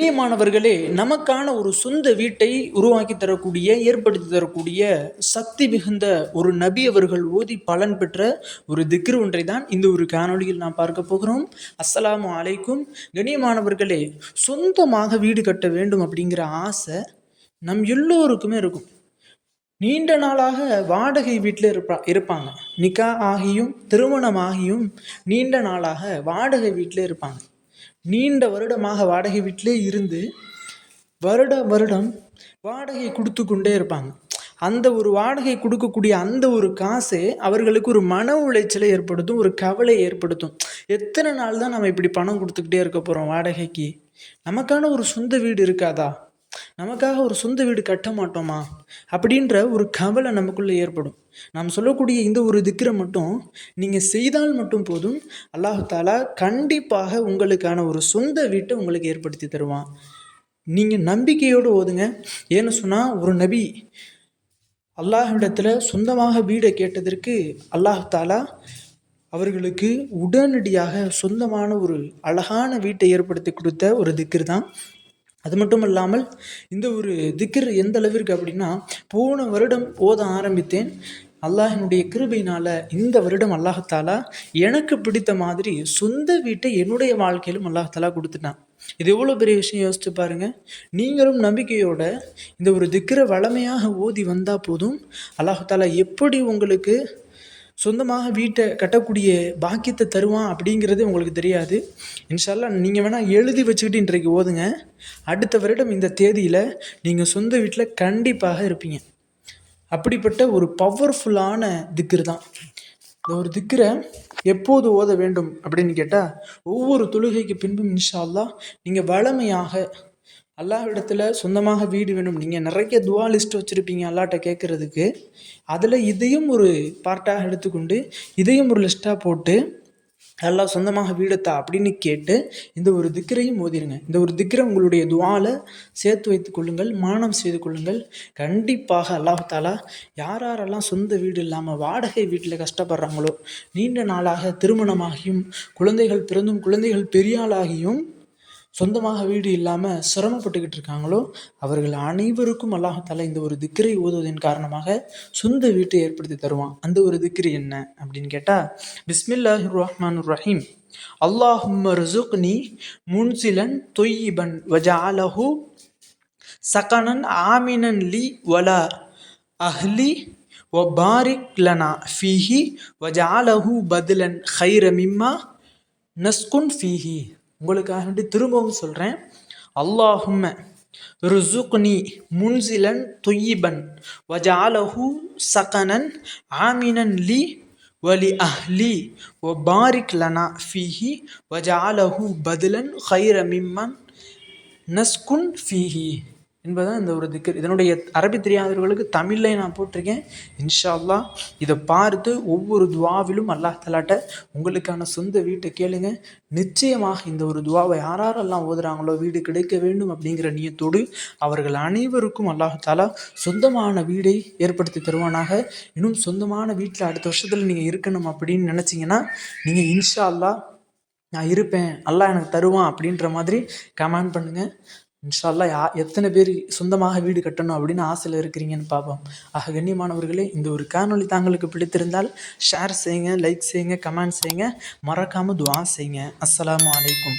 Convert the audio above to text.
கண்ணியமானவர்களே நமக்கான ஒரு சொந்த வீட்டை உருவாக்கி தரக்கூடிய ஏற்படுத்தி தரக்கூடிய சக்தி மிகுந்த ஒரு நபி அவர்கள் ஓதி பலன் பெற்ற ஒரு திக்ரு ஒன்றை தான் இந்த ஒரு காணொளியில் நாம் பார்க்க போகிறோம். அஸ்லாம் அலைக்கும். கண்ணியமானவர்களே சொந்தமாக வீடு கட்ட வேண்டும் அப்படிங்கிற ஆசை நம் எல்லோருக்குமே இருக்கும். நீண்ட நாளாக வாடகை வீட்டில் இருப்பா இருப்பாங்க. நிக்கா ஆகியும் திருமணம் ஆகியும் நீண்ட நாளாக வாடகை வீட்டில் இருப்பாங்க. நீண்ட வருடமாக வாடகை வீட்டிலே இருந்து வருட வருடம் வாடகை கொடுத்து கொண்டே இருப்பாங்க. அந்த ஒரு வாடகை கொடுக்கக்கூடிய அந்த ஒரு காசே அவர்களுக்கு ஒரு மன உளைச்சலை ஏற்படுத்தும் ஒரு கவலை ஏற்படுத்தும். எத்தனை நாள் தான் நம்ம இப்படி பணம் கொடுத்துக்கிட்டே இருக்க போகிறோம் வாடகைக்கு? நமக்கான ஒரு சொந்த வீடு இருக்காதா? நமக்காக ஒரு சொந்த வீடு கட்ட மாட்டோமா அப்படின்ற ஒரு கவலை நமக்குள்ளே ஏற்படும். நாம் சொல்லக்கூடிய இந்த ஒரு திக்கரை மட்டும் நீங்கள் செய்தால் மட்டும் போதும் அல்லாஹு தாலா கண்டிப்பாக உங்களுக்கான ஒரு சொந்த வீட்டை உங்களுக்கு ஏற்படுத்தி தருவான். நீங்கள் நம்பிக்கையோடு ஓதுங்க. ஏன்னு சொன்னால் ஒரு நபி அல்லாஹ்விடத்தில் சொந்தமாக வீடை கேட்டதற்கு அல்லாஹ் தாலா அவர்களுக்கு உடனடியாக சொந்தமான ஒரு அழகான வீட்டை ஏற்படுத்தி கொடுத்த ஒரு திக்கர் தான் அது மட்டும் இல்லாமல் இந்த ஒரு திக்ர் எந்த அளவிற்கு அப்படின்னா போன வருடம் ஓத ஆரம்பித்தேன். அல்லாஹினுடைய கிருபையினால் இந்த வருடம் அல்லாஹாலா எனக்கு பிடித்த மாதிரி சொந்த வீட்டை என்னுடைய வாழ்க்கையிலும் அல்லாஹாலா கொடுத்துட்டான். இது எவ்வளோ பெரிய விஷயம் யோசிச்சு பாருங்கள் நீங்களும் நம்பிக்கையோட இந்த ஒரு திக்கிற வளமையாக ஓதி வந்தால் போதும். அல்லாஹாலா எப்படி உங்களுக்கு சொந்தமாக வீட்டை கட்டக்கூடிய பாக்கியத்தை தருவான் அப்படிங்கிறது உங்களுக்கு தெரியாது. இன்ஷால்லா நீங்கள் வேணால் எழுதி வச்சுக்கிட்டு இன்றைக்கு ஓதுங்க. அடுத்த வருடம் இந்த தேதியில் நீங்கள் சொந்த வீட்டில் கண்டிப்பாக இருப்பீங்க. அப்படிப்பட்ட ஒரு பவர்ஃபுல்லான திக்ரு தான். இந்த ஒரு திக்கரை எப்போது ஓத வேண்டும் அப்படின்னு கேட்டால் ஒவ்வொரு தொழுகைக்கு பின்பும் இன்ஷால்லா நீங்கள் வளமையாக அல்லாஹ்விடத்தில் சொந்தமாக வீடு வேணும். நீங்கள் நிறைய துவா லிஸ்ட் வச்சுருப்பீங்க அல்லாட்ட கேட்குறதுக்கு அதில் இதையும் ஒரு பார்ட்டாக எடுத்துக்கொண்டு இதையும் ஒரு லிஸ்ட்டாக போட்டு நல்லா சொந்தமாக வீடத்தா அப்படின்னு கேட்டு இந்த ஒரு திக்கரையும் ஓதிருங்க. இந்த ஒரு திக்கரை உங்களுடைய துவால சேர்த்து வைத்து கொள்ளுங்கள் மானம் செய்து கொள்ளுங்கள். கண்டிப்பாக அல்லாஹ் தாலா யார் யாரெல்லாம் சொந்த வீடு இல்லாமல் வாடகை வீட்டில் கஷ்டப்படுறாங்களோ நீண்ட நாளாக திருமணமாகியும் குழந்தைகள் பிறந்தும் குழந்தைகள் பெரியாளாகியும் சொந்தமாக வீடு இல்லாமல் சிரமப்பட்டுக்கிட்டு இருக்காங்களோ அவர்கள் அனைவருக்கும் அல்லாஹால இந்த ஒரு திக்கரை ஓதுவதன் காரணமாக சொந்த வீட்டை ஏற்படுத்தி தருவான். அந்த ஒரு திக்ரி என்ன அப்படின்னு கேட்டால் பிஸ்மில்லாஹி ரஹ்மான் ரஹீம் அல்லாஹும் ரசுக்னி முன்சிலன் தொய்யிபன் வஜாலஹு சகனன் ஆமினன் லி வலா அஹ்லி வபாரிக் லனா ஃபீஹி வஜாலஹு பதிலன் ஹைர மிம்மா நஸ்குன் ஃபீஹி. உங்களுக்காக வேண்டி திரும்பவும் சொல்கிறேன் அல்லாஹும்ம ருசுக்னி முன்சிலன் துய்யிபன் வஜாலஹு சகனன் ஆமினன் லி வலி அஹ்லி ஒ பாரிக் லனா ஃபீஹி வஜாலஹு பதிலன் ஹைர மிம்மன் நஸ்குன் ஃபீஹி. என்பதுதான் இந்த ஒரு திக்கர். இதனுடைய அரபி தெரியாதவர்களுக்கு தமிழில் நான் போட்டிருக்கேன். இன்ஷா அல்லா இதை பார்த்து ஒவ்வொரு துவாவிலும் அல்லாஹ் தலாட்ட உங்களுக்கான சொந்த வீட்டை கேளுங்க. நிச்சயமாக இந்த ஒரு துவாவை யாரெல்லாம் ஓதுறாங்களோ வீடு கிடைக்க வேண்டும் அப்படிங்கிற நியத்தோடு அவர்கள் அனைவருக்கும் அல்லாஹ் தாலா சொந்தமான வீடை ஏற்படுத்தி தருவானாக. இன்னும் சொந்தமான வீட்டில் அடுத்த வருஷத்தில் நீங்கள் இருக்கணும் அப்படின்னு நினச்சிங்கன்னா நீங்கள் இன்ஷா அல்லா நான் இருப்பேன் அல்லாஹ் எனக்கு தருவான் அப்படின்ற மாதிரி கமெண்ட் பண்ணுங்கள் இன்ஷால்லா யா எத்தனை பேர் சொந்தமாக வீடு கட்டணும் அப்படின்னு ஆசையில் இருக்கிறீங்கன்னு பார்ப்போம். ஆக கண்ணியமானவர்களே இந்த ஒரு காணொலி தாங்களுக்கு பிடித்திருந்தால் ஷேர் செய்யுங்க லைக் செய்யுங்க கமெண்ட் செய்யுங்க. மறக்காமல் துவா செய்யுங்க. அஸ்லாம் வலைக்கும்